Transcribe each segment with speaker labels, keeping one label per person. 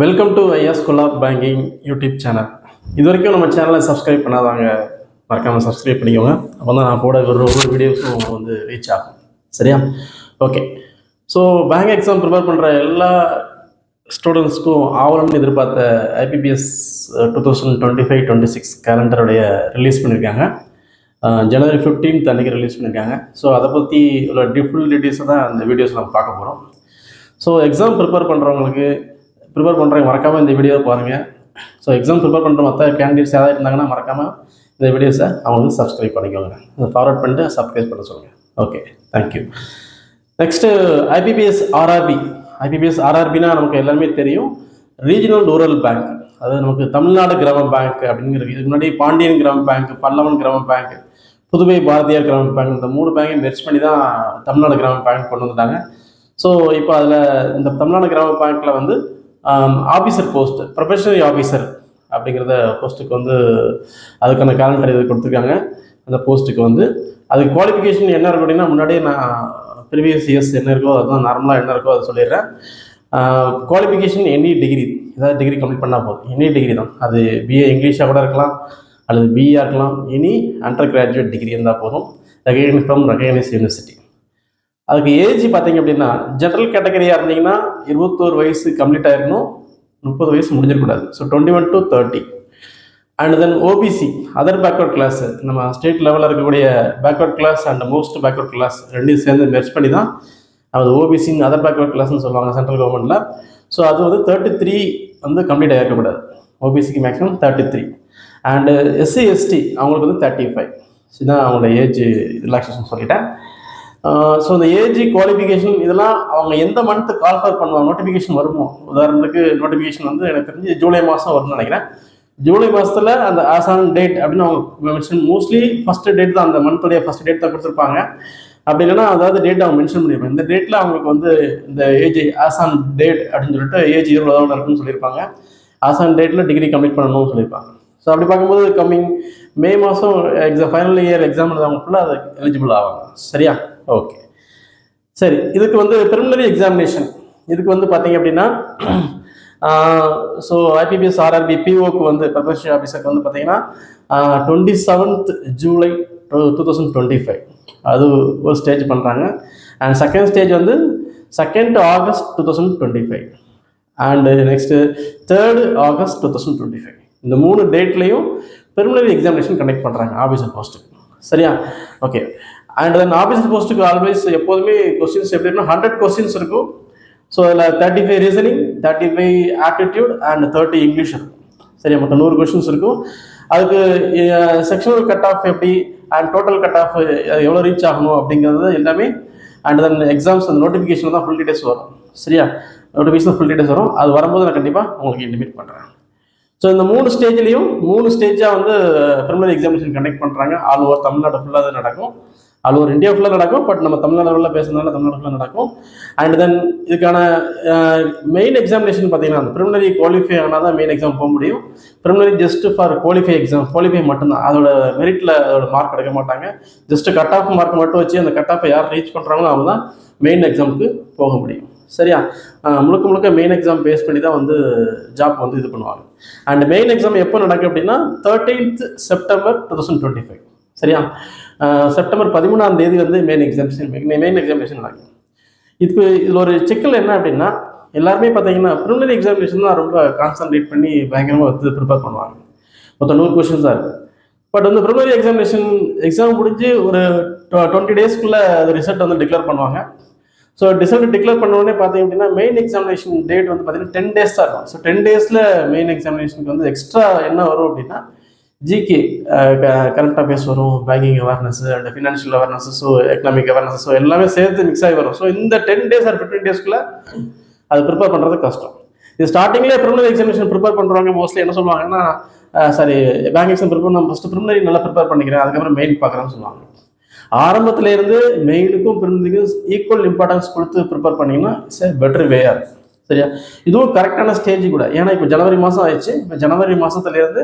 Speaker 1: Welcome to IS Gulab banking YouTube channel இது வரைக்கும் நம்ம சேனலை சப்ஸ்கிரைப் பண்ணாதாங்க மறக்காமல் சப்ஸ்கிரைப் பண்ணிக்கோங்க. அப்போ தான் நான் போட ஒரு ஒவ்வொரு வீடியோஸும் வந்து ரீச் ஆகும். சரியா? Okay so bank exam prepare பண்ணுற எல்லா ஸ்டூடெண்ட்ஸ்க்கும் ஆவலம்னு எதிர்பார்த்த IBPS two thousand twenty five twenty six கேலண்டருடைய release பண்ணியிருக்காங்க ஜனவரி ஃபிஃப்டீன்த் அன்றைக்கி ரிலீஸ் பண்ணியிருக்காங்க ஸோ அதை பற்றி உள்ள டிஃபுல் டீட்டெயில்ஸை தான் அந்த வீடியோஸ் நம்ம பார்க்க போகிறோம் ஸோ எக்ஸாம் ப்ரிப்பேர் பண்ணுறவங்களுக்கு ப்ரிப்பேர் பண்ணுறவங்க மறக்காமல் இந்த வீடியோவை பாருங்கள் ஸோ எக்ஸாம் ப்ரிப்பேர் பண்ணுற மற்ற கேண்டிடேட்ஸ் யாராவது இருந்தாங்கன்னா மறக்காமல் இந்த வீடியோஸை அவங்களுக்கு சப்ஸ்கிரைப் பண்ணிக்கோங்க. ஃபார்வர்ட் பண்ணிட்டு சப்ஸ்கிரைப் பண்ண சொல்லுங்கள் okay thank you next IBPS RRB IBPS ஆர்ஆர்பினா நமக்கு எல்லாமே தெரியும். ரீஜனல் ரூரல் பேங்க் அதாவது நமக்கு தமிழ்நாடு கிராம பேங்க் அப்படிங்கிறது இதுக்கு முன்னாடி பாண்டியன் கிராம பேங்க் பல்லவன் கிராம பேங்க் புதுவை பாரதியார் கிராம பேங்க் இந்த மூணு பேங்கையும் மெர்ச் பண்ணி தான் தமிழ்நாடு கிராம பேங்க் கொண்டு வந்துட்டாங்க ஸோ இப்போ அதில் இந்த தமிழ்நாடு கிராம பேங்க்கில் வந்து ஆஃபீஸர் போஸ்ட் ப்ரொஃபஷனரி ஆஃபீஸர் அப்படிங்கிறத போஸ்ட்டுக்கு வந்து அதுக்கான கேலண்டர் இது கொடுத்துருக்காங்க. அந்த போஸ்ட்டுக்கு வந்து அதுக்கு குவாலிஃபிகேஷன் என்ன இருக்கும் அப்படின்னா முன்னாடியே நான் ப்ரீவியஸ் இயர்ஸ் என்ன இருக்கோ அதுதான் நார்மலாக என்ன இருக்கோ அதை சொல்லிடுறேன். குவாலிஃபிகேஷன் எனி டிகிரி ஏதாவது டிகிரி கம்ப்ளீட் பண்ணால் போதும். எனி டிகிரி தான். அது பிஏ இங்கிலீஷாக கூட இருக்கலாம் அல்லது பிஏ இருக்கலாம். எனி அண்டர் கிராஜுவேட் டிகிரி இருந்தால் போதும். ரெகனைஸ் ஃப்ரம் ரெகனைஸ் யூனிவர்சிட்டி அதுக்கு ஏஜ் பார்த்தீங்க அப்படின்னா ஜென்ரல் கேட்டகரியாக இருந்தீங்கன்னா இருபத்தோரு வயசு கம்ப்ளீட் ஆயிருக்கணும் முப்பது வயசு முடிஞ்சிடக்கூடாது. So twenty one to thirty and then OBC other backward class நம்ம ஸ்டேட் லெவலில் இருக்கக்கூடிய backward class and most backward class ரெண்டையும் சேர்ந்து மெர்ச் பண்ணி தான் அது ஓபிசின்னு அதர் பேக்வர்ட் கிளாஸ்னு சொல்லுவாங்க சென்ட்ரல் கவர்மெண்ட்டில் ஸோ அது வந்து தேர்ட்டி த்ரீ வந்து கம்ப்ளீட் ஆகிருக்கக்கூடாது ஓபிசிக்கு maximum thirty three and SC ST அவங்களுக்கு வந்து தேர்ட்டி ஃபைவ் இதுதான் அவங்களோட ஏஜ் ரிலாக்ஸேஷன் சொல்லிட்டேன். ஸோ இந்த ஏஜ் குவாலிஃபிகேஷன் இதெல்லாம் அவங்க எந்த மந்த்து கால்ஃபர் பண்ணுவாங்க? நோட்டிஃபிகேஷன் வருமோ? உதாரணத்துக்கு நோட்டிஃபிகேஷன் வந்து எனக்கு தெரிஞ்சு ஜூலை மாதம் வரும்னு நினைக்கிறேன். ஜூலை மாதத்தில் அந்த ஆசான் டேட் அப்படின்னு அவங்க மென்ஷன் மோஸ்ட்லி ஃபஸ்ட்டு டேட் தான் அந்த மந்த்துடைய ஃபஸ்ட் டேட் தான் கொடுத்துருப்பாங்க. அப்படி இல்லைன்னா அதாவது டேட் அவங்க மென்ஷன் பண்ணியிருப்பாங்க இந்த டேட்டில் அவங்களுக்கு வந்து இந்த ஏஜ் ஆசான் டேட் அப்படின்னு சொல்லிட்டு ஏஜ் இருபதாவது இருக்குன்னு சொல்லியிருப்பாங்க. ஆசான் டேட்டில் டிகிரி கம்ப்ளீட் பண்ணணும்னு சொல்லியிருப்பாங்க. ஸோ அப்படி பார்க்கும்போது கம்மிங் மே மாதம் எக்ஸாம் ஃபைனல் இயர் எக்ஸாம் எழுதவங்க ஃபுல்லாக அது எலிஜிபிள் ஆவாங்க. சரியா? ஓகே சரி இதுக்கு வந்து ப்ரிலிமினரி எக்ஸாமினேஷன் இதுக்கு வந்து பார்த்தீங்க அப்படின்னா ஸோ ஐபிபிஎஸ் ஆர்ஆர்பி பிஓக்கு வந்து ப்ரொஃபஷனல் ஆஃபீஸருக்கு வந்து பார்த்தீங்கன்னா twenty seventh July two thousand twenty five அது ஒரு ஸ்டேஜ் பண்ணுறாங்க அண்ட் செகண்ட் ஸ்டேஜ் வந்து second August two thousand twenty five and next third August two thousand twenty five இந்த மூணு டேட்லேயும் ப்ரிலிமினரி எக்ஸாமினேஷன் கண்டக்ட் பண்ணுறாங்க ஆஃபீஸர் போஸ்ட்டுக்கு சரியா? ஓகே அண்ட் தென் ஆஃபீஸர் போஸ்ட்டுக்கு ஆல்வேஸ் எப்போதுமே கொஸ்டின்ஸ் எப்படின்னா ஹண்ட்ரட் கொஸ்டின்ஸ் இருக்கும். ஸோ அதில் thirty five reasoning thirty five aptitude and thirty English இருக்கும். சரியா? மொத்தம் நூறு கொஸ்டின்ஸ் இருக்கும். அதுக்கு செக்ஷனல் கட் ஆஃப் எப்படி அண்ட் டோட்டல் கட் ஆஃப் எவ்வளோ ரீச் ஆகணும் அப்படிங்கிறது எல்லாமே அண்ட் தென் எக்ஸாம்ஸ் அந்த நோட்டிஃபிகேஷன் தான் ஃபுல் டீடைல்ஸ் வரும். சரியா? நோட்டிஃபிகேஷன் ஃபுல் டீடைல்ஸ் வரும். அது வரும்போது நான் கண்டிப்பாக உங்களுக்கு இன்டிமேட் பண்ணுறேன் ஸோ இந்த மூணு ஸ்டேஜ்லேயும் மூணு ஸ்டேஜாக வந்து ப்ரிலிமினரி எக்ஸாமினேஷன் கண்டக்ட் பண்ணுறாங்க ஆல் ஓவர் தமிழ்நாடு ஃபுல்லாக நடக்கும். அது ஒரு இந்தியா ஃபுல்லாக நடக்கும் பட் நம்ம தமிழ்நாடு லெவலில் பேசுறதுனால தமிழ்நாடு ஃபுல்லாக நடக்கும். அண்ட் தென் இதுக்கான மெயின் எக்ஸாமினேஷன் பார்த்தீங்கன்னா அந்த ப்ரிமினரி குவாலிஃபை ஆனால் தான் மெயின் எக்ஸாம் போக முடியும். Preliminary just for qualify exam qualify மட்டும்தான். அதோட மெரிட்டில் அதோட மார்க் எடுக்க மாட்டாங்க. ஜஸ்ட் கட் ஆஃப் மார்க் மட்டும் வச்சு அந்த கட் ஆஃபை யார் ரீச் பண்ணுறாங்களோ அவங்க தான் மெயின் எக்ஸாமுக்கு போக முடியும். சரியா? முழுக்க முழுக்க மெயின் எக்ஸாம் பேஸ் பண்ணி தான் வந்து ஜாப் வந்து இது பண்ணுவாங்க. அண்ட் மெயின் எக்ஸாம் எப்போ நடக்கும் அப்படின்னா thirteenth September two thousand twenty five சரியா? செப்டம்பர் பதிமூணாம் தேதி வந்து மெயின் எக்ஸாமினேஷன் மெயின் எக்ஸாமினேஷன் நடக்கும் இதுக்கு இதில் ஒரு சிக்கல் என்ன அப்படின்னா எல்லாருமே பார்த்தீங்கன்னா ப்ரிமினரி எக்ஸாமினேஷன் தான் ரொம்ப கான்சன்ட்ரேட் பண்ணி பயங்கரமாக வந்து ப்ரிப்பேர் பண்ணுவாங்க. மொத்தம் நூறு கொஷின்ஸ் தான் இருக்குது பட் வந்து ப்ரிமினரி எக்ஸாமினேஷன் எக்ஸாம் முடிஞ்சு ஒரு டுவெண்ட்டி டேஸ்க்குள்ளே அது ரிசல்ட் வந்து டிக்ளேர் பண்ணுவாங்க. ஸோ ரிசல்ட் டிக்ளேர் பண்ண உடனே பார்த்தீங்க அப்படின்னா மெயின் எக்ஸாமினேஷன் டேட் வந்து பார்த்தீங்கன்னா டென் டேஸ் தான் இருக்கும். ஸோ டென் டேஸில் மெயின் எக்ஸாமினேஷனுக்கு வந்து எக்ஸ்ட்ரா என்ன வரும் அப்படின்னா ஜிகே கரண்ட் அஃபேர்ஸ் வரும் banking awareness and financial awareness so economic awareness so எல்லாமே சேர்த்து மிக்ஸ் ஆகி வரும். ஸோ இந்த டென் டேஸ் ஆர் ஃபிஃப்டீன் டேஸ்க்குள்ள அது ப்ரிப்பேர் பண்ணுறது கஷ்டம். இது ஸ்டார்டிங்லேயே ப்ரிமினரி எக்ஸாமினேஷன் ப்ரிப்பேர் பண்ணுறவங்க மோஸ்ட்லி என்ன சொல்லுவாங்கன்னா சாரி பேங்க் எக்ஸாம் ப்ரிப்பேர் நான் ஃபஸ்ட்டு ப்ரிமினரி நல்லா ப்ரிப்பேர் பண்ணிக்கிறேன் அதுக்கப்புறம் மெயின் பார்க்குறேன்னு சொல்லுவாங்க. ஆரம்பத்துல இருந்து மெயினுக்கும் ப்ரிமினரிக்கும் ஈக்குவல் இம்பார்ட்டன்ஸ் கொடுத்து ப்ரிப்பேர் பண்ணிங்கன்னா இட்ஸ் பெட்டர் வேயா இருக்கும் சரியா? இதுவும் கரெக்டான ஸ்டேஜ் கூட. ஏன்னா இப்போ ஜனவரி மாதம் ஆயிடுச்சு. இப்போ ஜனவரி மாதத்துலேருந்து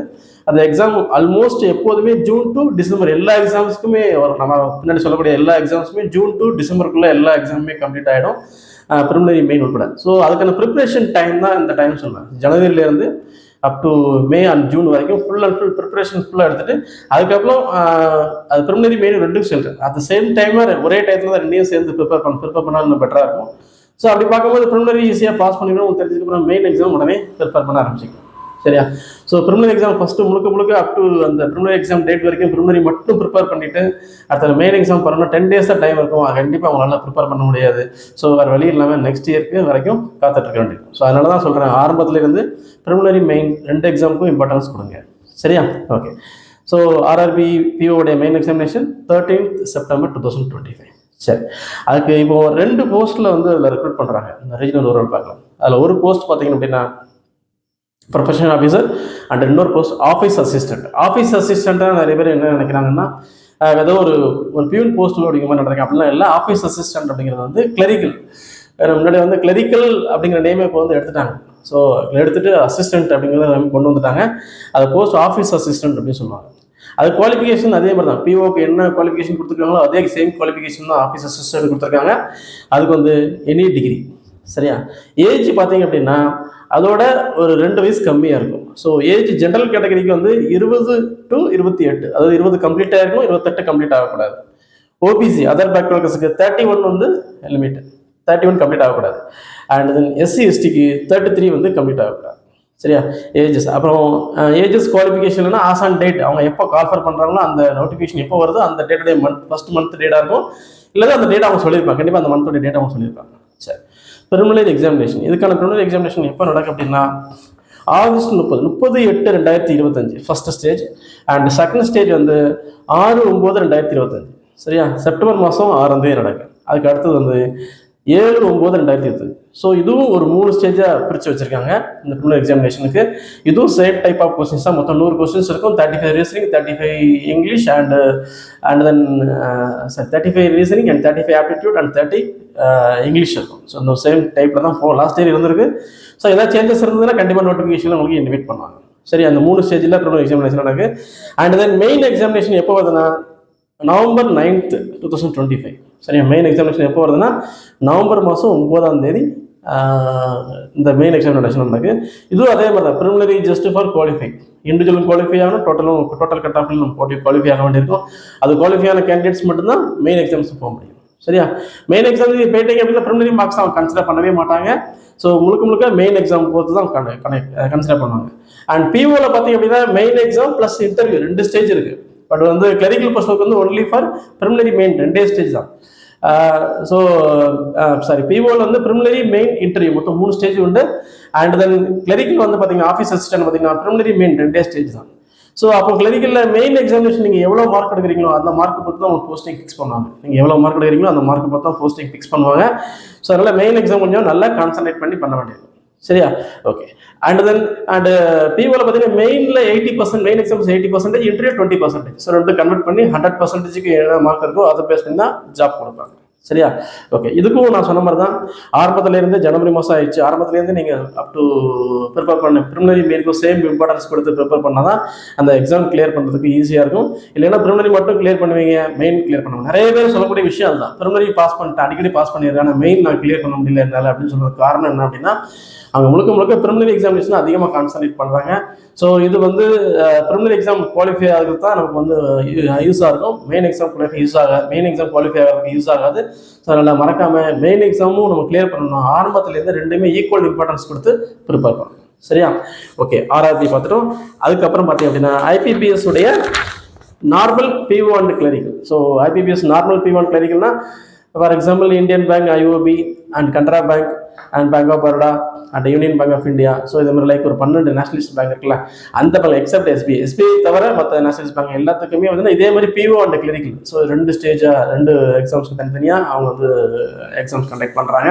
Speaker 1: அந்த எக்ஸாம் ஆல்மோஸ்ட் எப்போதுமே ஜூன் டு டிசம்பர் எல்லா எக்ஸாம்ஸ்க்குமே வரும். நம்ம பின்னாடி சொல்லக்கூடிய எல்லா எக்ஸாம்ஸுமே ஜூன் டு டிசம்பருக்குள்ளே எல்லா எக்ஸாமுமே கம்ப்ளீட் ஆகிடும் ப்ரிமினரி மெயின் உட்பட. ஸோ அதுக்கான ப்ரிப்பரேஷன் டைம் தான் இந்த டைம் சொல்லுவேன். ஜனவரியிலேருந்து up to May and June வரைக்கும் ஃபுல் அண்ட் ஃபுல் ப்ரிப்பரேஷன் ஃபுல்லாக எடுத்துகிட்டு அதுக்கப்புறம் அது ப்ரிமினரி மெயின் ரெண்டும் சொல்கிறேன் அட் த சேம் டைமாக ஒரே டைத்தில் தான் ரெண்டையும் சேர்ந்து ப்ரிப்பேர் பண்ண ப்ரிப்பேர் பண்ணால் இன்னும் பெட்டராக இருக்கும். ஸோ அப்படி பார்க்கும்போது ப்ரிமினரி ஈஸியாக பாஸ் பண்ணிடணும் உங்களுக்கு தெரிஞ்சதுக்கப்புறம் மெயின் எக்ஸாம் உடனே ப்ரிப்பேர் பண்ண ஆரம்பிச்சிக்கலாம். சரியா? ஸோ ப்ரிமினரி எக்ஸாம் ஃபஸ்ட்டு முழுக்க முழுக்க அப் டு அந்த ப்ரிமினரி எக்ஸாம் டேட் வரைக்கும் ப்ரிமினரி மட்டும் ப்ரிப்பேர் பண்ணிட்டு அடுத்த மெயின் எக்ஸாம் பண்ணணும் டென் டேஸ் தான் டைம் இருக்கும். கண்டிப்பாக அவங்களால ப்ரிப்பேர் பண்ண முடியாது. ஸோ வேறு வழி இல்லாமல் நெக்ஸ்ட் இயர்க்கு வரைக்கும் காத்துட்டு இருக்க வேண்டியது ஸோ அதனால தான் சொல்கிறேன் ஆரம்பத்துலேருந்து ப்ரிமினரி மெயின் ரெண்டு எக்ஸாமுக்கும் இம்பார்ட்டன்ஸ் கொடுங்க. சரியா? Okay so RRB பிஓடைய main examination thirteenth September two thousand twenty five சரி. அதுக்கு இப்போ ரெண்டு போஸ்ட்டில் வந்து அதில் ரெக்ரூட் பண்ணுறாங்க இந்த ரீஜனல் ரூரல் பார்க்கலாம் அதில் ஒரு போஸ்ட் பார்த்தீங்க அப்படின்னா ப்ரொஃபஷனல் ஆஃபீஸர் அண்ட் இன்னொரு போஸ்ட் ஆஃபீஸ் அசிஸ்டன்ட் ஆஃபீஸ் அசிஸ்டண்ட்டாக நிறைய பேர் என்ன நினைக்கிறாங்கன்னா ஏதோ ஒரு ஒரு பியூன் போஸ்ட் அப்படிங்கிற மாதிரி நடந்திருக்கு. அப்படிலாம் இல்லை. ஆஃபீஸ் அசிஸ்டன்ட் அப்படிங்கிறது வந்து கிளரிக்கல் முன்னாடி வந்து கிளரிக்கல் அப்படிங்கிற நேமே இப்போ வந்து எடுத்துட்டாங்க. ஸோ எடுத்துட்டு அசிஸ்டன்ட் அப்படிங்கிறத எல்லாமே கொண்டு வந்துட்டாங்க. அதை போஸ்ட் ஆஃபீஸ் அசிஸ்டன்ட் அப்படின்னு சொல்லுவாங்க. அது குவாலிஃபிகேஷன் அதே மாதிரி தான் பிஓக்கு என்ன குவாலிஃபிகேஷன் கொடுத்துருக்காங்களோ அதே சேம் குவாலிஃபிகேஷன் தான் ஆஃபீஸ் அசிஸ்டன்ட் கொடுத்துருக்காங்க. அதுக்கு வந்து எனி டிகிரி சரியா? ஏஜ் பார்த்தீங்க அப்படின்னா அதோட ஒரு ரெண்டு வயசு கம்மியாக இருக்கும். ஸோ ஏஜ் ஜென்ரல் கேட்டகரிக்கு வந்து இருபது டு இருபத்தி எட்டு. அதாவது இருபது கம்ப்ளீட் ஆகிருக்கும் இருபத்தெட்டு கம்ப்ளீட் ஆகக்கூடாது. ஓபிசி அதர் பேக்வர்க்கர்ஸுக்கு தேர்ட்டி ஒன் வந்து லிமிட் தேர்ட்டி ஒன் கம்ப்ளீட் ஆகக்கூடாது அண்ட் தென் எஸ்சி எஸ்டிக்கு தேர்ட்டி த்ரீ வந்து கம்ப்ளீட் ஆகக்கூடாது. சரியா? ஏஜஸ் அப்புறம் ஏஜஸ் குவாலிஃபிகேஷன்னா ஆஸ் ஆன் டேட் அவங்க எப்போ கால்ஃபர் பண்ணுறாங்களோ அந்த நோட்டிஃபிகேஷன் எப்போ வருதோ அந்த டேட்டுடைய மந்த் ஃபர்ஸ்ட் மந்த் டேட்டாக இருக்கும். இல்லை அந்த டேட் அவங்க சொல்லியிருப்பாங்க. கண்டிப்பாக அந்த மந்தோட டேட் அவங்க சொல்லியிருப்பாங்க. சரி. ப்ரிமினரி எக்ஸாமினேஷன் இதுக்கான ப்ரிமினரி எக்ஸாமினேஷன் எப்போ நடக்கும் அப்படின்னா ஆகஸ்ட் முப்பது முப்பது எட்டு ரெண்டாயிரத்தி இருபத்தஞ்சு. First stage and second stage வந்து ஆறு ஒம்பது ரெண்டாயிரத்தி இருபத்தஞ்சு. சரியா? செப்டம்பர் மாதம் ஆறாம் தேதி நடக்கும் அதுக்கு அடுத்தது வந்து ஏழு ஒம்பது ரெண்டாயிரத்தி இருபத்தஞ்சு. ஸோ இதுவும் ஒரு மூணு ஸ்டேஜாக பிரித்து வச்சுருக்காங்க இந்த ப்ரிமினரி எக்ஸாமினேஷனுக்கு இதுவும் சேம் டைப் ஆஃப் கொஸ்டின்ஸ் தான். மொத்தம் நூறு கொஸ்டின்ஸ் இருக்கும். Thirty five reasoning thirty five English and and then thirty five reasoning and thirty five aptitude and thirty English இருக்கும். ஸோ இந்த சேம் டைப்பில் தான் ஃபோ லாஸ்ட் இயர் இருந்திருக்கு. ஸோ ஏதாவது சேஞ்சஸ் இருந்ததுன்னா கண்டிப்பாக நோட்டிஃபிகேஷன் உங்களுக்கு இன்வைட் பண்ணுவாங்க. சரி அந்த மூணு ஸ்டேஜில் ப்ரிமினரி எக்ஸாமினேஷன் நடக்கு. அண்ட் தென் மெயின் எக்ஸாமினேஷன் எப்போ வருதுன்னா November ninth two thousand twenty five சரியா? மெயின் எக்ஸாமினேஷன் எப்போ வருதுன்னா நவம்பர் மாதம் ஒன்பதாம் தேதி இந்த மெயின் எக்ஸாமினேஷன் நடக்கு இதுவும் அதே மாதிரி தான் preliminary just for qualify individual qualify ஆகணும் டோட்டலும் டோட்டல் கட் ஆஃப்லையும் நம்ம போட்டி குவாலிஃபை ஆக வேண்டியிருக்கும். அது குவாலிஃபை ஆன கேண்டிடேட்ஸ் மட்டும்தான் மெயின் எக்ஸாம்ஸ் போக முடியும். சரியா? மெயின் எக்ஸாம் போயிட்டீங்க அப்படின்னா ப்ரிமினரி மார்க்ஸ் அவங்க கன்சிடர் பண்ணவே மாட்டாங்க. ஸோ முழுக்க முழுக்க மெயின் எக்ஸாம் பொறுத்து தான் கனெக்ட் கன்சிடர் பண்ணுவாங்க. அண்ட் பிஓவில் பார்த்தீங்க அப்படின்னா மெயின் எக்ஸாம் ப்ளஸ் இன்டர்வியூ ரெண்டு ஸ்டேஜ் இருக்குது பட் வந்து கிளரிக்கல் பர்சனுக்கு வந்து ஒன்லி ஃபார் ப்ரிமினரி மெயின் ரெண்டே ஸ்டேஜ் தான். ஸோ சாரி பிஓவில் வந்து ப்ரிமினரி மெயின் இன்டர்வியூ மொத்தம் மூணு ஸ்டேஜ் உண்டு. அண்ட் தென் கிளரிக்கல் வந்து பார்த்தீங்கன்னா ஆஃபீஸ் அசிஸ்டன்ட் பார்த்தீங்கன்னா ப்ரிமினரி மெயின் ரெண்டே ஸ்டேஜ் தான். ஸோ அப்போ கிளரிக்கலில் மெயின் எக்ஸாமினேஷன் நீங்கள் எவ்வளோ மார்க் எடுக்கிறீங்களோ அந்த மார்க் பார்த்து தான் உங்களுக்கு போஸ்டிங் ஃபிக்ஸ் பண்ணுவாங்க. நீங்கள் எவ்வளோ மார்க் எடுக்கிறீங்களோ அந்த மார்க் பார்த்து தான் போஸ்டிங் ஃபிக்ஸ் பண்ணுவாங்க. ஸோ அதனால் மெயின் எக்ஸாம் கொஞ்சம் நல்லா கான்சன்ட்ரேட் பண்ணி பண்ண வேண்டியது. சரியா? ஓகே அண்ட் தென் அண்ட் பிஓவில் பார்த்தீங்கன்னா மெயினில் eighty percent main exams eighty percentage interview twenty percentage so ரெண்டு கன்வெர்ட் பண்ணி ஹண்ட்ரட் பர்சன்டேஜுக்கு என்ன மார்க் இருக்கோ அதை பேஸ் பண்ணி தான் ஜாப் கொடுப்பாங்க. சரியா? ஓகே இதுக்கும் நான் சொன்ன மாதிரி தான் ஆரம்பத்துலேருந்து ஜனவரி மாதம் ஆயிடுச்சு. ஆரம்பத்துலேருந்து நீங்கள் அப் டு ப்ரிப்பேர் பண்ண ப்ரிமினரி மேற்கும் சேம் இம்பார்ட்டன்ஸ் கொடுத்து ப்ரிப்பேர் பண்ணால் தான் அந்த எக்ஸாம் கிளியர் பண்ணுறதுக்கு ஈஸியாக இருக்கும். இல்லைன்னா ப்ரிமினரி மட்டும் கிளியர் பண்ணுவீங்க மெயின் கிளியர் பண்ணுவாங்க நிறைய பேர் சொல்லக்கூடிய விஷயம் அதுதான். ப்ரிமினரி பாஸ் பண்ணிட்டேன் அடிக்கடி பாஸ் பண்ணிடுறேன் ஆனால் மெயின் நான் கிளியர் பண்ண முடியல என்னால் அப்படின்னு சொல்கிற காரணம் என்ன அப்படின்னா அவங்க முழுக்க முழுக்க ப்ரிமினரி எக்ஸாமினேஷன் அதிகமாக கான்சன்ட்ரேட் பண்ணுறாங்க ஸோ இது வந்து ப்ரிமினரி எக்ஸாம் குவாலிஃபை ஆகிறது தான் நமக்கு வந்து யூஸாக இருக்கும். மெயின் எக்ஸாம் குவாலிஃபை யூஸ் ஆகாது மெயின் எக்ஸாம் குவாலிஃபை ஆகிறதுக்கு யூஸ் ஆகாது. ஸோ அதனால் மறக்காமல் மெயின் எக்ஸாமும் நம்ம கிளியர் பண்ணணும். ஆரம்பத்துலேருந்து ரெண்டுமே ஈக்குவல் இம்பார்ட்டன்ஸ் கொடுத்து ப்ரிப்பேர் பண்ணணும் சரியா? ஓகே ஆர்ஆர்பி பார்த்துட்டோம். அதுக்கப்புறம் பார்த்தீங்க அப்படின்னா ஐபிபிஎஸ் உடைய normal PO and clerical so IBPS normal PO and கிளரிக்கல்னா for example Indian bank IOB and Canara bank and bank of Baroda and Union bank of India so இது மாதிரி like ஒரு பன்னெண்டு nationalist bank இருக்குல்ல அந்த bank accept SBI SBI தவிர மற்ற nationalist bank எல்லாத்துக்குமே வந்து இதே மாதிரி பிஓ அண்ட் கிளினிக்கல் ஸோ ரெண்டு ஸ்டேஜாக ரெண்டு எக்ஸாம்ஸ்க்கு தனித்தனியாக அவங்க வந்து எக்ஸாம்ஸ் கண்டக்ட் பண்ணுறாங்க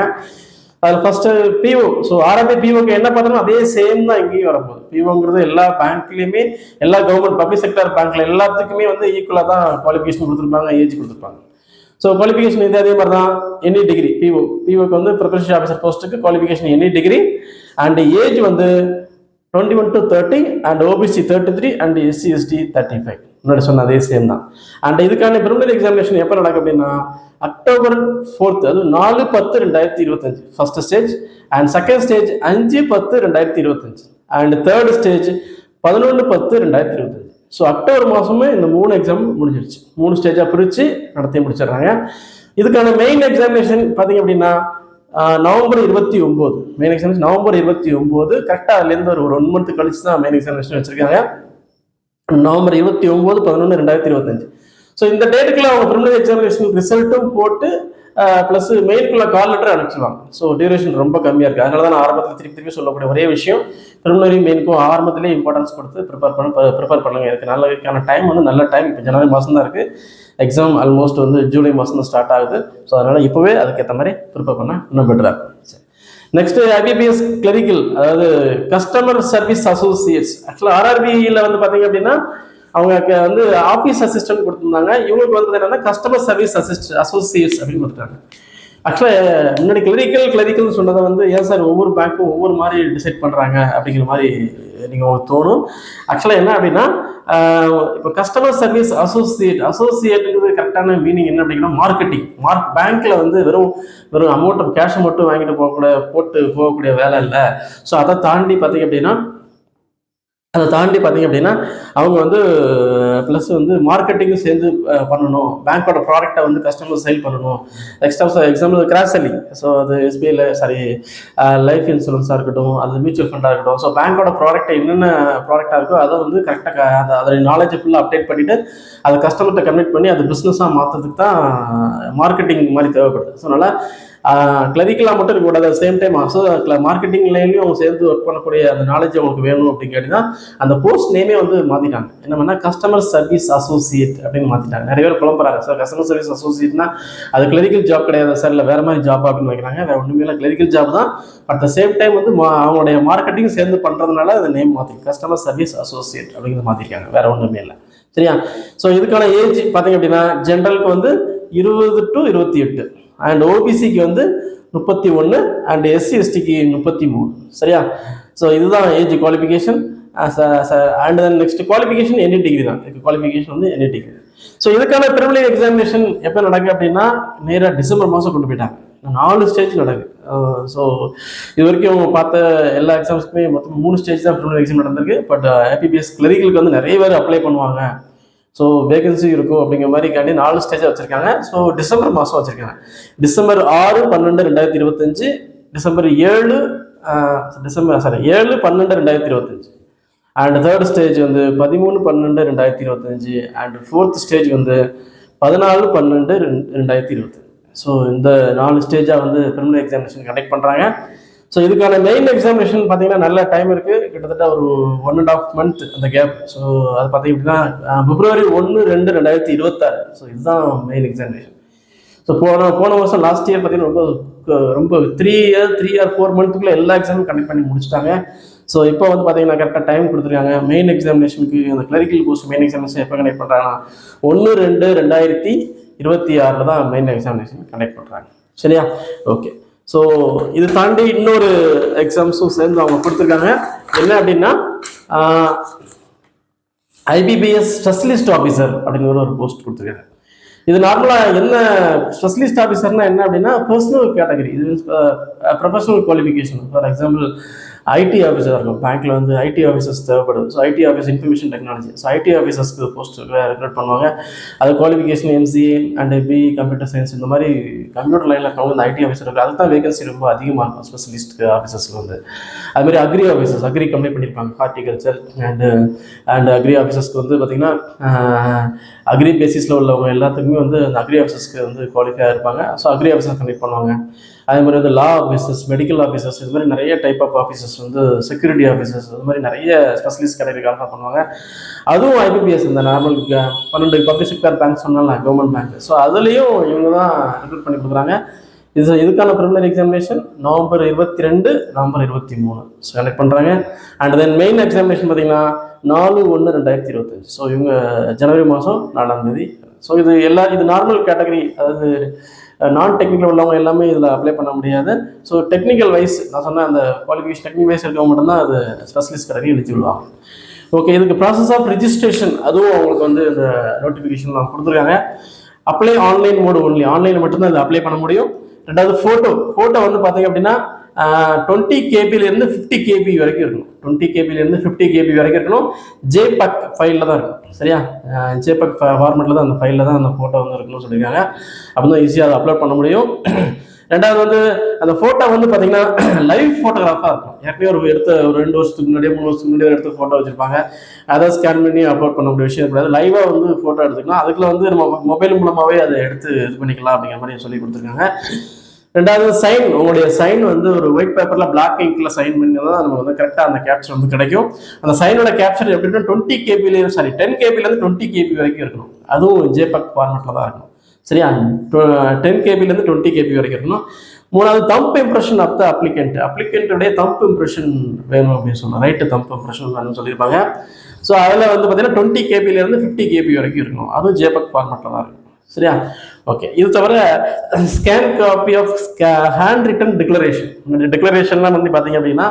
Speaker 1: அதில் ஃபர்ஸ்ட்டு பிஓ ஸோ ஆர்எம்பி பிஓக்கு என்ன பண்ணுறோம் அதே சேம் தான் இங்கேயும் வரப்போகுது பிஓங்கிறது எல்லா பேங்க்லேயுமே எல்லா கவர்மெண்ட் பப்ளிக் செக்டர் பேங்க்ல எல்லாத்துக்குமே வந்து ஈக்குவலாக தான் குவாலிஃபிகேஷன் கொடுத்துருப்பாங்க ஏஜ் கொடுத்துருப்பாங்க. ஸோ குவாலிஃபிகேஷன் இது அதே மாதிரி தான் எனி டிகிரி பிஓ பிஓக்கு வந்து ப்ரொஃபஷனல் ஆஃபீஸர் போஸ்ட்டுக்கு qualification any degree and age வந்து twenty one to thirty and OBC thirty three and SC ST thirty five முன்னாடி சொன்ன அதே சேம் தான். அண்ட் இதுக்கான ப்ரிலிமினரி எக்ஸாமினேஷன் எப்போ நடக்கும் அப்படின்னா அக்டோபர் ஃபோர்த் அது நாலு பத்து ரெண்டாயிரத்தி இருபத்தஞ்சு. First stage and second stage அஞ்சு பத்து ரெண்டாயிரத்தி இருபத்தஞ்சு. அண்ட் தேர்ட் ஸ்டேஜ் பதினொன்று பத்து ரெண்டாயிரத்தி இருபத்தஞ்சு. ஸோ அக்டோபர் மாதமே இந்த மூணு எக்ஸாம் முடிஞ்சிருச்சு. மூணு ஸ்டேஜாக பிரித்து நடத்தி முடிச்சிடுறாங்க. இதுக்கான மெயின் எக்ஸாமினேஷன் பார்த்தீங்க அப்படின்னா நவம்பர் இருபத்தி ஒம்பது. மெயின் எக்ஸாமினேஷன் நவம்பர் இருபத்தி ஒம்பது. கரெக்டாக அதுலேருந்து ஒரு ஒன் மந்த் கழிச்சு தான் மெயின் எக்ஸாமினேஷன் வச்சுருக்காங்க. நவம்பர் இருபத்தி ஒம்பது பதினொன்று ரெண்டாயிரத்தி இருபத்தஞ்சு. ஸோ இந்த டேட்டுக்குள்ள அவங்க ப்ரிலிமினரி எக்ஸாமினேஷன் ரிசல்ட்டும் போட்டு ப்ளஸ் மெயிலுக்குள்ள கால் லெட்டர் அனுப்பிச்சிருவாங்க. ஸோ டியூரேஷன் ரொம்ப கம்மியாக இருக்குது அதனால தான் நான் ஆரம்பத்தில் திருப்பி திருப்பி சொல்லக்கூடிய ஒரே விஷயம் ப்ரிலிமினரி மெயினுக்கும் ஆரம்பத்திலே இம்பார்ட்டன்ஸ் கொடுத்து ப்ரிப்பேர் பண்ண ப்ரிப்பேர் பண்ணுங்கள் இதுக்கு நல்லதுக்கான டைம் வந்து நல்ல டைம் இப்போ ஜனவரி மாதம் தான் இருக்குது எக்ஸாம் ஆல்மோஸ்ட் வந்து ஜூலை மாதம் தான் ஸ்டார்ட் ஆகுது. ஸோ அதனால் இப்போவே அதுக்கேற்ற மாதிரி ப்ரிப்பேர் பண்ண இன்னும் பெட்டராக இருக்கும். சரி. நெக்ஸ்ட் ஐபிபிஎஸ் கிளரிக்கல் அதாவது கஸ்டமர் சர்வீஸ் அசோசியேட்ஸ் ஆக்சுவலாக ஆர்ஆர்பியில் வந்து பார்த்தீங்க அப்படின்னா அவங்க க- வந்து ஆஃபீஸ் அசிஸ்டன்ட் கொடுத்துருந்தாங்க. இவங்களுக்கு வந்து என்னன்னா கஸ்டமர் சர்வீஸ் அசிஸ்ட் அசோசியேட்ஸ் அப்படின்னு கொடுத்துட்டாங்க. ஆக்சுவலாக முன்னாடி கிளரிக்கல் கிளரிக்கல்னு சொன்னதை வந்து ஏன் சார் ஒவ்வொரு பேங்க்கும் ஒவ்வொரு மாதிரி டிசைட் பண்ணுறாங்க அப்படிங்கிற மாதிரி நீங்கள் உங்களுக்கு தோணும். ஆக்சுவலாக என்ன அப்படின்னா இப்போ கஸ்டமர் சர்வீஸ் அசோசியேட் அசோசியேட்டுங்கிறது கரெக்டான மீனிங் என்ன அப்படின்னா மார்க்கெட்டிங் மார்க் பேங்க்கில் வந்து வெறும் வெறும் அமௌண்ட் கேஷை மட்டும் வாங்கிட்டு போகக்கூடிய போட்டு போகக்கூடிய வேலை இல்லை. ஸோ அதை தாண்டி பார்த்தீங்க அப்படின்னா அதை தாண்டி பார்த்தீங்க அப்படின்னா அவங்க வந்து ப்ளஸ் வந்து மார்க்கெட்டிங்கும் சேர்ந்து பண்ணணும். பேங்க்கோட ப்ராடக்ட்டை வந்து கஸ்டமர் சேல் பண்ணணும். Extra example cross selling so அது எஸ்பிஐல சாரி லைஃப் இன்சூரன்ஸாக இருக்கட்டும் அது மியூச்சுவல் ஃபண்டாக இருக்கட்டும். ஸோ பேங்க்கோட ப்ராடக்ட் என்னென்ன ப்ராடக்டாக இருக்கோ அதை வந்து கரெக்டாக அந்த அதோடைய நாலேஜை ஃபுல்லாக அப்டேட் பண்ணிவிட்டு அதை கஸ்டமர்கிட்ட கன்வெக்ட் பண்ணி அது பிஸ்னஸாக மாற்றுறதுக்கு தான் மார்க்கெட்டிங் மாதிரி தேவைப்படுது. ஸோ அதனால் கிளரிக்கலாக மட்டும் இருக்கக்கூடாது சேம் டைம் அசோ மார்க்கெட்டிங் லைன்லையும் அவங்க சேர்ந்து ஒர்க் பண்ணக்கூடிய அந்த நாலேஜ் அவங்களுக்கு வேணும் அப்படின்னு கேட்டிங்கன்னா தான் அந்த போஸ்ட் நேமே வந்து மாற்றிட்டாங்க என்ன பண்ணால் கஸ்டமர் சர்வீஸ் அசோசியேட் அப்படின்னு மாற்றிட்டாங்க நிறைய பேர் குழம்புறாங்க சார் கஸ்டமர் சர்வீஸ் அசோசியேட்னா அது கிளரிக்கல் ஜாப் கிடையாது சார் இல்லை வேறு மாதிரி ஜாப் அப்படின்னு வைக்கிறாங்க. வேறு ஒன்றுமே இல்லை. கிளரிக்கல் ஜாப் தான். பட் த சேம் டைம் வந்து மா- அவங்களுடைய மார்க்கெட்டிங் சேர்ந்து பண்ணுறதுனால அந்த நேம் மாற்றி கஸ்டமர் சர்வீஸ் அசோசியேட் அப்படிங்கிறது மாற்றிருக்காங்க வேறு ஒன்றுமே இல்லை. சரியா? ஸோ இதுக்கான ஏஜ் பார்த்தீங்க அப்படின்னா ஜென்ரலுக்கு வந்து இருபது டு இருபத்தி எட்டு. அண்ட் ஓபிசிக்கு வந்து முப்பத்தி ஒன்று அண்ட் எஸ்சி எஸ்டிக்கு முப்பத்தி மூணு. சரியா? ஸோ இதுதான் age qualification and then next qualification any degree தான். இதுக்கு குவாலிஃபிகேஷன் வந்து எனி டிகிரி ஸோ இதுக்கான ப்ரிமினரி எக்ஸாமினேஷன் எப்போ நடக்கு அப்படின்னா நேராக டிசம்பர் மாதம் கொண்டு போயிட்டாங்க. நாலு ஸ்டேஜ் நடக்கு ஸோ இது வரைக்கும் அவங்க பார்த்த எல்லா எக்ஸாம்ஸ்க்குமே மொத்தம் மூணு ஸ்டேஜ் தான் ப்ரிமினரி எக்ஸாம் நடந்திருக்கு. பட் ஏபிபிஎஸ் கிளரிகளுக்கு வந்து நிறைய பேர் அப்ளை பண்ணுவாங்க. ஸோ வேகன்சி இருக்கும் அப்படிங்கிற மாதிரி காண்டி நாலு ஸ்டேஜாக வச்சுருக்காங்க. ஸோ டிசம்பர் மாதம் வச்சுருக்காங்க. டிசம்பர் ஆறு பன்னெண்டு ரெண்டாயிரத்தி இருபத்தஞ்சு. டிசம்பர் ஏழு டிசம்பர் சாரி ஏழு பன்னெண்டு ரெண்டாயிரத்தி இருபத்தஞ்சு. அண்ட் தேர்ட் ஸ்டேஜ் வந்து பதிமூணு பன்னெண்டு ரெண்டாயிரத்தி இருபத்தஞ்சு. அண்ட் ஃபோர்த் ஸ்டேஜ் வந்து பதினாலு பன்னெண்டு ரெண்டு ரெண்டாயிரத்தி இருபத்தஞ்சு. ஸோ இந்த நாலு ஸ்டேஜாக வந்து ப்ரிலிமினரி எக்ஸாமினேஷன் கண்டக்ட் பண்ணுறாங்க ஸோ இதுக்கான மெயின் எக்ஸாமினேஷன் பார்த்தீங்கன்னா நல்ல டைம் இருக்குது கிட்டத்தட்ட ஒரு ஒன் அண்ட் ஆஃப் மந்த் அந்த கேப் ஸோ அது பார்த்தீங்க அப்படின்னா பிப்ரவரி ஒன்று ரெண்டு ரெண்டாயிரத்தி இருபத்தாறு. ஸோ இதுதான் மெயின் எக்ஸாமினேஷன் ஸோ போன போன வருஷம் லாஸ்ட் இயர் பார்த்தீங்கன்னா ரொம்ப ரொம்ப three year three or four மந்த்துக்குள்ளே எல்லா எக்ஸாமும் கண்டக்ட் பண்ணி முடிச்சிட்டாங்க. ஸோ இப்போ வந்து பார்த்தீங்கன்னா கரெக்டாக டைம் கொடுத்துருக்காங்க. மெயின் எக்ஸாமினேஷனுக்கு அந்த கிளரிக்கல் கோர்ஸ் மெயின் எக்ஸாமினேஷன் எப்போ கண்டக்ட் பண்ணுறாங்கன்னா ஒன்று ரெண்டு ரெண்டாயிரத்தி இருபத்தி ஆறில் தான் மெயின் எக்ஸாமினேஷன் கண்டக்ட் பண்ணுறாங்க சரியா? ஓகே ஸோ இது தாண்டி இன்னொரு எக்ஸாம்ஸும் சேர்ந்து அவங்க கொடுத்துருக்காங்க. என்ன அப்படின்னா ஐபிபிஎஸ் ஸ்பெஷலிஸ்ட் ஆஃபீஸர் அப்படிங்கிற ஒரு போஸ்ட் கொடுத்துருக்காங்க. இது நார்மலாக என்ன ஸ்பெஷலிஸ்ட் ஆஃபீஸர்னா என்ன அப்படின்னா பர்சனல் கேட்டகரி இது professional qualification for example IT ஆஃபீஸராக இருக்கும். பேங்க்கில் வந்து ஐடி ஆஃபீஸர்ஸ் தேவைப்படுது. So IT office information technology so IT ஆஃபீஸர்ஸ்க்கு post recruit பண்ணுவாங்க. அது qualification MCA and B computer science இந்த மாதிரி கம்ப்யூட்டர் லைனில் இருக்கவங்க இந்த ஐடி ஆஃபீஸர் இருக்குது அதுதான் வேகன்சி ரொம்ப அதிகமாக இருக்கும். ஸ்பெஷலிஸ்ட் ஆஃபீஸர்ஸ்க்கு வந்து. அதுமாதிரி அக்ரி ஆஃபீஸர்ஸ் அக்ரி கம்ப்ளீட் பண்ணியிருப்பாங்க ஹார்டிகல்ச்சர் அண்டு அண்ட் அக்ரி ஆஃபீஸர்ஸ்க்கு வந்து பார்த்திங்கன்னா அக்ரி பேசிஸில் உள்ளவங்க எல்லாத்துக்குமே வந்து அந்த அக்ரி ஆஃபீஸர்ஸ்க்கு வந்து குவாலிஃபையாக இருப்பாங்க. ஸோ அக்ரி ஆஃபீஸர் கண்டக்ட் பண்ணுவாங்க. அதே மாதிரி வந்து லா ஆஃபீஸர்ஸ் மெடிக்கல் ஆஃபீஸர்ஸ் இது மாதிரி நிறைய டைப் ஆஃப் ஆஃபீஸர்ஸ் வந்து செக்யூரிட்டி ஆஃபீஸர்ஸ் இது மாதிரி நிறைய ஸ்பெஷலிஸ்ட் கேட்டகரி கால்ஃபர் பண்ணுவாங்க. அதுவும் ஐபிபிஎஸ் இந்த நார்மல் பன்னெண்டு பப்ளிக் செக்டர் பேங்க் சொன்னால கவர்மெண்ட் பேங்க் ஸோ அதுலேயும் இவங்க தான் ரெக்ரூட் பண்ணி கொடுக்குறாங்க. இது இதுக்கான ப்ரிமினரி எக்ஸாமினேஷன் நவம்பர் இருபத்தி ரெண்டு நவம்பர் இருபத்தி மூணு ஸோ கனெக்ட் பண்ணுறாங்க அண்ட் தென் மெயின் எக்ஸாமினேஷன் பார்த்தீங்கன்னா நாலு ஒன்று ரெண்டாயிரத்தி இருபத்தஞ்சு. ஸோ இவங்க ஜனவரி மாதம் நாலாம் தேதி. ஸோ இது எல்லா இது நார்மல் கேட்டகரி அதாவது நான் டெக்னிக்கல் உள்ளவங்க எல்லாமே இதில் அப்ளை பண்ண முடியாது. ஸோ டெக்னிக்கல் வைஸ் நான் சொன்ன அந்த குவாலிஃபிகேஷன் டெக்னிக்கல் வைஸ் இருக்கவங்க மட்டும்தான் அது ஸ்பெஷலிஸ்ட் கேட்டகரி எழுதிவிடுவாங்க ஓகே இதுக்கு ப்ராசஸ் ஆஃப் ரிஜிஸ்ட்ரேஷன் அதுவும் அவங்களுக்கு வந்து இந்த நோட்டிஃபிகேஷன்லாம் கொடுத்துருக்காங்க. அப்ளை ஆன்லைன் மோடு ஒன்லி ஆன்லைனில் மட்டும்தான் இதை அப்ளை பண்ண முடியும். ரெண்டாவது ஃபோட்டோ ஃபோட்டோ வந்து பார்த்தீங்க அப்படின்னா டுவெண்ட்டி கேபிலேருந்து ஃபிஃப்டி கேபி வரைக்கும் இருக்கணும். டுவெண்ட்டி கேபிலேருந்து ஃபிஃப்டி கேபி வரைக்கும் இருக்கணும். ஜேபக் ஃபைலில் தான் இருக்கும் சரியா? ஜேபக் ஃபார்மெட்டில் தான் அந்த ஃபைலில் தான் அந்த ஃபோட்டோ வந்து இருக்கணும்னு சொல்லியிருக்காங்க. அப்போ தான் ஈஸியாக அதை அப்லோட் பண்ண முடியும். ரெண்டாவது வந்து அந்த ஃபோட்டோ வந்து பார்த்தீங்கன்னா லைவ் ஃபோட்டோகிராஃபாக இருக்கும் ஏற்கனவே ஒரு எடுத்த ஒரு ரெண்டு வருஷத்துக்கு முன்னாடியே மூணு வருஷத்துக்கு முன்னாடியே எடுத்து ஃபோட்டோ வச்சிருப்பாங்க. அதை ஸ்கேன் பண்ணி அப்லோட் பண்ண முடிய விஷயம் கிடையாது. லைவாக வந்து ஃபோட்டோ எடுத்துக்கலாம். அதுக்குள்ள வந்து நம்ம மொபைல் மூலமாகவே அதை எடுத்து இது பண்ணிக்கலாம் அப்படிங்கிற மாதிரி சொல்லி கொடுத்துருக்காங்க. ரெண்டாவது சைன் உங்களுடைய சைன் வந்து ஒரு ஒயிட் பேப்பரில் பிளாக் இங்கில் சைன் பண்ணி தான் நம்ம வந்து கரெக்டாக அந்த கேப்சர் வந்து கிடைக்கும். அந்த சைனோட கேப்சர் எப்படின்னா டுவெண்ட்டி கேபிலேருந்து சாரி டென் கேபிலேருந்து டுவெண்ட்டி கேபி வரைக்கும் இருக்கணும். அதுவும் ஜேபக் ஃபார்மெட்டில் தான் இருக்கணும். சரியா? டென் கேபிலேருந்து டுவெண்ட்டி கேபி வரைக்கும் இருக்கணும். மூணாவது thumb impression of the applicant அப்ளிகண்ட்டுடைய thumb impression வேணும் அப்படின்னு சொன்னோம் ரைட்டு தம்ப் இம்ப்ரெஷன் வேணும்னு சொல்லியிருப்பாங்க. ஸோ அதில் வந்து பார்த்தீங்கன்னா டுவெண்ட்டி கேபிலேருந்து ஃபிஃப்டி கேபி வரைக்கும் இருக்கணும். அதுவும் ஜேபக் ஃபார்மெட்டில் தான் இருக்கும் சரியா? ஓகே இது தவிர scan copy of handwritten declaration டிக்ளரேஷன்லாம் வந்து பார்த்தீங்க அப்படின்னா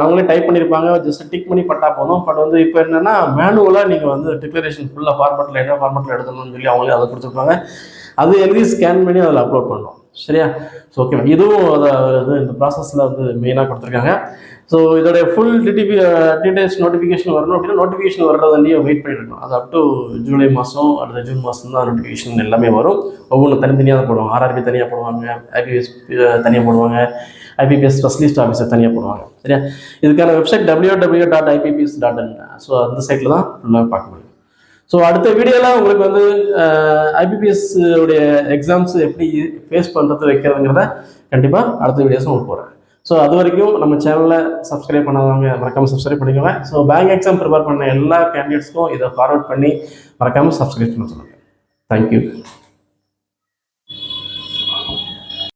Speaker 1: அவங்களே டைப் பண்ணியிருப்பாங்க ஜஸ்ட் டிக் பண்ணி பட்டா போதும். பட் வந்து இப்போ என்னன்னா மேனுவலாக நீங்கள் வந்து டிக்ளரேஷன் ஃபுல்லாக ஃபார்மெட்டில் என்ன ஃபார்மெட்டில் எடுக்கணும்னு சொல்லி அவங்களே அதை கொடுத்துருப்பாங்க. அது எழுதி ஸ்கேன் பண்ணி அதில் அப்லோட் பண்ணணும் சரியா? ஸோ ஓகே இதுவும் அதை இது இந்த ப்ராசஸில் வந்து மெயினாக கொடுத்துருக்காங்க. ஸோ இதோடைய ஃபுல் டிடிபி டீடைல்ஸ் நோட்டிஃபிகேஷன் வரணும் அப்படின்னா நோட்டிஃபிகேஷன் வர்றதுலேயே வெயிட் பண்ணிட்டு இருக்கணும். அது அப் டு ஜூலை மாதம் அடுத்த ஜூன் மாதம் தான் நோட்டிஃபிகேஷன் எல்லாமே வரும். ஒவ்வொன்றும் தனித்தனியாக தான் போடுவாங்க. ஆர்ஆர்பி தனியாக போடுவாங்க. ஐபிஎஸ் தனியாக போடுவாங்க. ஐபிபிஎஸ் ஸ்பெஷலிஸ்ட் ஆஃபீஸர் தனியாக போடுவாங்க. சரியா? இதுக்கான website W W dot IBPS dot in so அந்த சைட்டில் தான் ஃபுல்லாக பார்க்க முடியும். ஸோ அடுத்த வீடியோவில் உங்களுக்கு வந்து ஐபிபிஎஸ் உடைய எக்ஸாம்ஸ் எப்படி ஃபேஸ் பண்ணுறது வைக்கிறதுங்கிறத கண்டிப்பாக அடுத்த வீடியோஸ் உங்களுக்கு போடுறேன். ஸோ அது வரைக்கும் நம்ம சேனலில் சப்ஸ்கிரைப் பண்ணாதவங்க மறக்காமல் சப்ஸ்கிரைப் பண்ணிக்கோங்க. ஸோ பேங்க் எக்ஸாம் ப்ரிப்பேர் பண்ண எல்லா கேண்டிடேட்ஸ்க்கும் இதை ஃபார்வர்ட் பண்ணி மறக்காமல் சப்ஸ்கிரைப் பண்ண சொல்லுங்கள் தேங்க்யூ